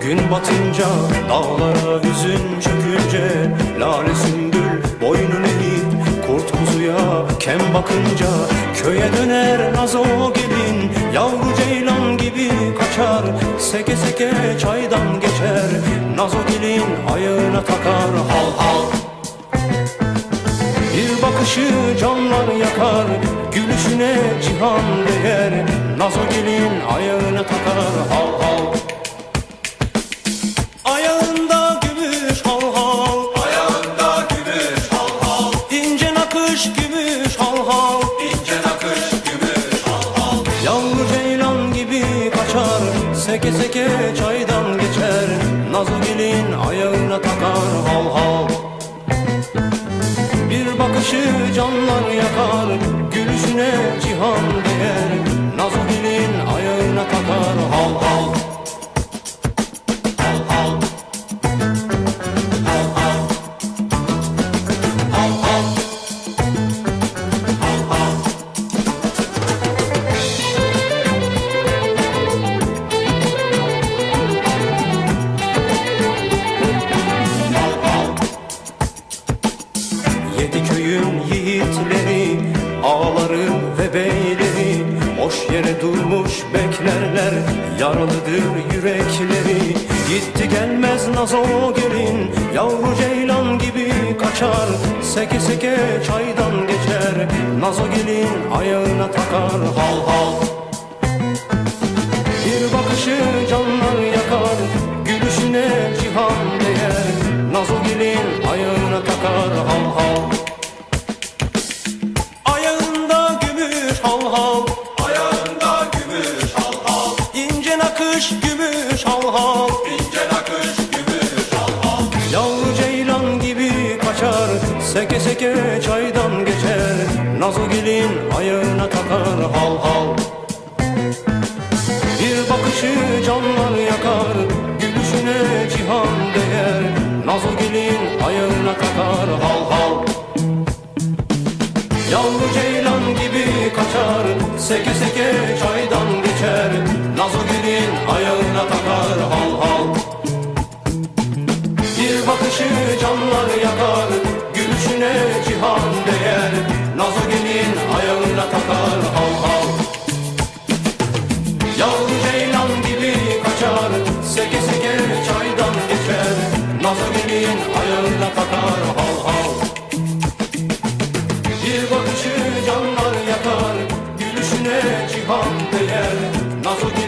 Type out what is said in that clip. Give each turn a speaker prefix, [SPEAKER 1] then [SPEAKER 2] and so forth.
[SPEAKER 1] Gün batınca dağlara hüzün çökünce Lale sümbül boynun eğip Kurt kuzuya kem bakınca. Köye döner nazo gelin Yavru ceylan gibi kaçar. Seke seke çaydan geçer Nazo gelin ayağına takar. Hal hal. Bir bakışı canlar yakar Gülüşüne cihan değer. Nazo gelin ayağına takar. Hal hal nakış gümüş hal hal.
[SPEAKER 2] İnce nakış gümüş hal hal.
[SPEAKER 1] Yavru ceylan gibi kaçar. Seke seke çaydan geçer. Nazo gelin ayağına takar hal hal. Bir bakışı canlar yakar. Gülüşüne cihan değer yere durmuş beklerler Yaralıdır yürekleri. Gitti gelmez nazo gelin Yavru ceylan gibi kaçar. Seke seke çaydan geçer Nazo gelin ayağına takar. Hal hal. Bir bakışı canlar Seke seke çaydan geçer Nazo gelin ayağına takar hal hal. Bir bakışı canlar yakar Gülüşüne cihan değer. Nazo gelin ayağına takar hal hal. Yavru ceylan gibi kaçar Seke seke çaydan geçer. Nazo gelin ayağına takar hal değer Nazo